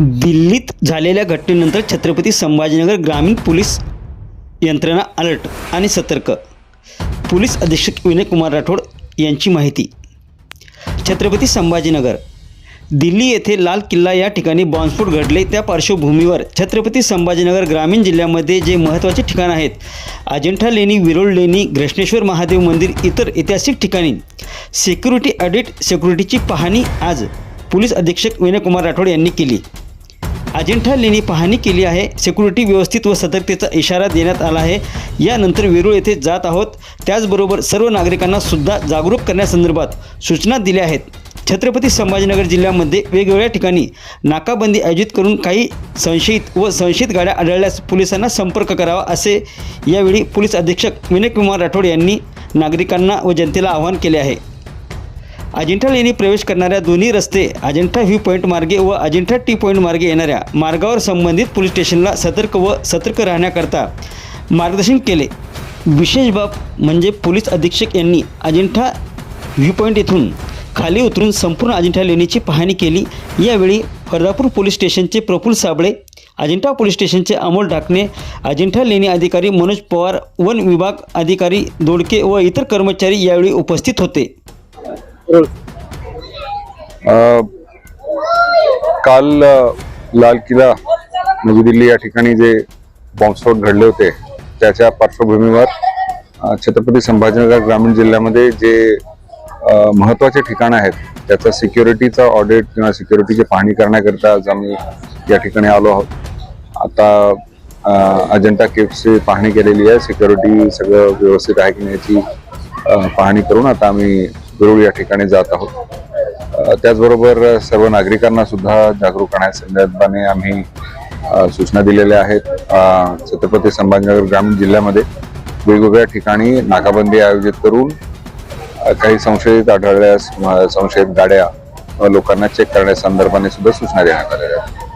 दिल्लीत झालेल्या घटनेनंतर छत्रपती संभाजीनगर ग्रामीण पोलीस यंत्रणा अलर्ट आणि सतर्क. पोलीस अधीक्षक विनयकुमार राठोड यांची माहिती. छत्रपती संभाजीनगर दिल्ली येथे लाल किल्ला या ठिकाणी बॉम्बस्फोट घडले. त्या पार्श्वभूमीवर छत्रपती संभाजीनगर ग्रामीण जिल्ह्यामध्ये जे महत्त्वाचे ठिकाण आहेत अजिंठा लेणी विरोळ लेणी घृष्णेश्वर महादेव मंदिर इतर ऐतिहासिक ठिकाणी. सिक्युरिटी ऑडिट सिक्युरिटीची पाहणी आज पोलीस अधीक्षक विनयकुमार राठोड यांनी केली. अजिंठा लेणी पाहणी केली आहे. सिक्युरिटी व्यवस्थित व सतर्कतेचा इशारा देण्यात आला आहे. यानंतर वेरूळ येथे जात आहोत. त्याचबरोबर सर्व नागरिकांना सुद्धा जागरूक करण्यासंदर्भात सूचना दिल्या आहेत. छत्रपती संभाजीनगर जिल्ह्यामध्ये वेगवेगळ्या ठिकाणी नाकाबंदी आयोजित करून काही संशयित व संशयित गाड्या आढळल्यास पोलिसांना संपर्क करावा असे यावेळी पोलीस अधीक्षक विनय कुमार राठोड यांनी नागरिकांना व जनतेला आवाहन केले आहे. अजिंठा लेणी प्रवेश करणाऱ्या दोन्ही रस्ते अजिंठा व्ह्यू पॉईंट मार्गे व अजिंठा टी पॉईंट मार्गे येणाऱ्या मार्गावर संबंधित पोलीस स्टेशनला सतर्क व सतर्क राहण्याकरता मार्गदर्शन केले. विशेष बाब म्हणजे पोलीस अधीक्षक यांनी अजिंठा व्ह्यू पॉईंट येथून खाली उतरून संपूर्ण अजिंठा लेणीची पाहणी केली. यावेळी फर्दापूर पोलीस स्टेशनचे प्रफुल्ल साबळे अजिंठा पोलीस स्टेशनचे अमोल ढाकणे अजिंठा लेणी अधिकारी मनोज पवार वन विभाग अधिकारी दोडके व इतर कर्मचारी यावेळी उपस्थित होते. काल लाल किल्ला नवी म्हणजे दिल्ली या ठिकाणी जे बॉम्बस्फोट घडले होते त्याच्या पार्श्वभूमीवर छत्रपती संभाजीनगर ग्रामीण जिल्ह्यामध्ये जे महत्त्वाचे ठिकाण आहेत त्याचा सिक्युरिटीचा ऑडिट किंवा सिक्युरिटीची पाहणी करण्याकरिता आज आम्ही या ठिकाणी आलो आहोत. आता अ, अजंठा केव्सची पाहणी केलेली आहे सिक्युरिटी सगळं व्यवस्थित आहे की नाही याची पाहणी करून आता आम्ही वेरूळ या ठिकाणी जात आहोत. त्याचबरोबर सर्व नागरिकांना सुद्धा जागरूक करण्याच्या संदर्भाने आम्ही सूचना दिलेल्या आहेत. छत्रपती संभाजीनगर ग्रामीण जिल्ह्यामध्ये वेगवेगळ्या ठिकाणी नाकाबंदी आयोजित करून काही संशयित आढळल्यास संशयित गाड्या लोकांना चेक करण्यासंदर्भाने सुद्धा सूचना देण्यात आलेल्या आहेत.